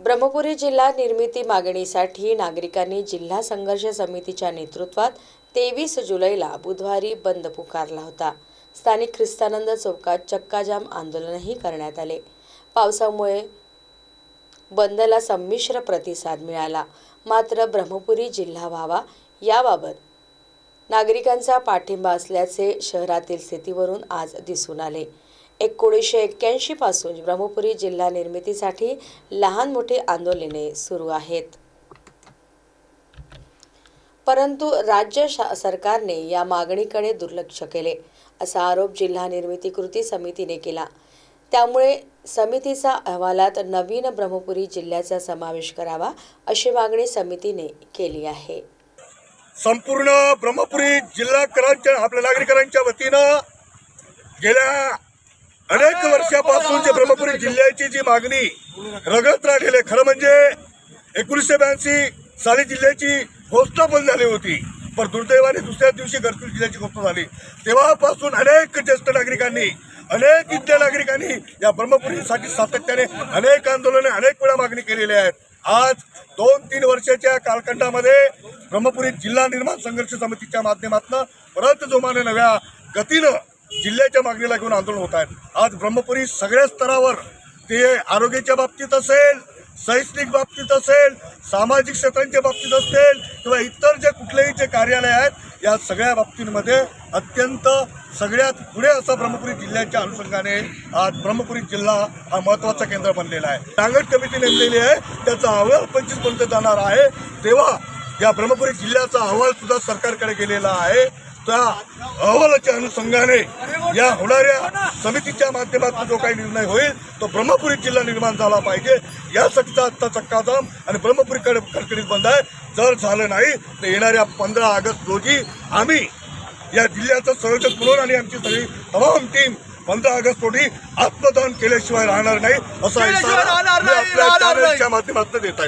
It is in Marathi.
ब्रह्मपुरी जिल्हा निर्मिती मागणीसाठी नागरिकांनी जिल्हा संघर्ष समितीच्या नेतृत्वात तेवीस जुलैला बुधवारी बंद पुकारला होता. स्थानिक ख्रिस्तानंद चौकात चक्काजाम आंदोलनही करण्यात आले. पावसामुळे बंदला संमिश्र प्रतिसाद मिळाला. मात्र ब्रह्मपुरी जिल्हा व्हावा याबाबत नागरिकांचा पाठिंबा असल्याचे शहरातील स्थितीवरून आज दिसून आले. एकोणीसशे एक्क्याऐंशीपासून ब्रह्मपुरी जिल्हा निर्मितीसाठी लहान मोठी आंदोलने सुरू आहेत. परंतु राज्य शा सरकारने या मागणीकडे दुर्लक्ष केले असा आरोप जिल्हा निर्मिती कृती समितीने केला. त्यामुळे समितीचा अहवालात नवीन ब्रह्मपुरी जिल्ह्याचा समावेश करावा अशी मागणी समितीने केली आहे. संपूर्ण ब्रह्मपुरी जिल्हाकरांच्या आपल्या नागरिकांच्या वतीनं गेल्या अनेक वर्षापासून जे ब्रह्मपुरी जिल्ह्याची जी मागणी रगत राहिलेली आहे. खरं म्हणजे एकोणीसशे ब्याऐंशी साली जिल्ह्याची घोषणा बंद झाली होती पण दुर्दैवाने दुसऱ्या दिवशी गडचिरोली जिल्ह्याची घोषणा झाली तेव्हापासून अनेक ज्येष्ठ नागरिकांनी अनेक इथल्या नागरिकांनी या ब्रह्मपुरीसाठी सातत्याने अनेक आंदोलने अनेक वेळा मागणी केलेल्या आहेत आज दोन तीन वर्षाच्या कालखंडामध्ये ब्रह्मपुरी जिल्हा निर्माण संघर्ष समितीच्या माध्यमातून परत जोमाने नव्या गतीनं जिल्ह्याच्या मागणीला घेऊन आंदोलन होत आहेत आज ब्रह्मपुरी सगळ्या स्तरावर ते आरोग्याच्या बाबतीत असेल शैक्षणिक बाबतीत असेल सामाजिक क्षेत्रांच्या बाबतीत असेल किंवा इतर जे कुठलेही जे कार्यालय आहेत या सगळ्या बाबतींमध्ये अत्यंत सगळ्यात पुढे असं ब्रह्मपुरी जिल्ह्याच्या अनुषंगाने आज ब्रह्मपुरी जिल्हा हा महत्त्वाचा केंद्र बनलेला आहे. सांगड कमिटी नेमलेली आहे. त्याचा अहवाल पंचवीसपर्यंत जाणार आहे. तेव्हा या ब्रह्मपुरी जिल्ह्याचा अहवाल सुद्धा सरकारकडे गेलेला आहे. त्या अहवालाच्या अनुषंगाने या होणाऱ्या समितीच्या माध्यमातून जो काही निर्णय होईल तो ब्रह्मपुरी जिल्हा निर्माण झाला पाहिजे. यासाठीचा आत्ता चक्काजाम आणि ब्रह्मपुरीकडे कडकडीत बंद आहे. जर झालं नाही तर येणाऱ्या पंधरा ऑगस्ट रोजी आम्ही या जिल्ह्याचं संयोजक म्हणून आणि आमची सगळी तमाम टीम पंधरा ऑगस्ट रोजी आत्मदान केल्याशिवाय राहणार नाही असा इशारा आपल्या. चॅनलच्या माध्यमातून देत आहे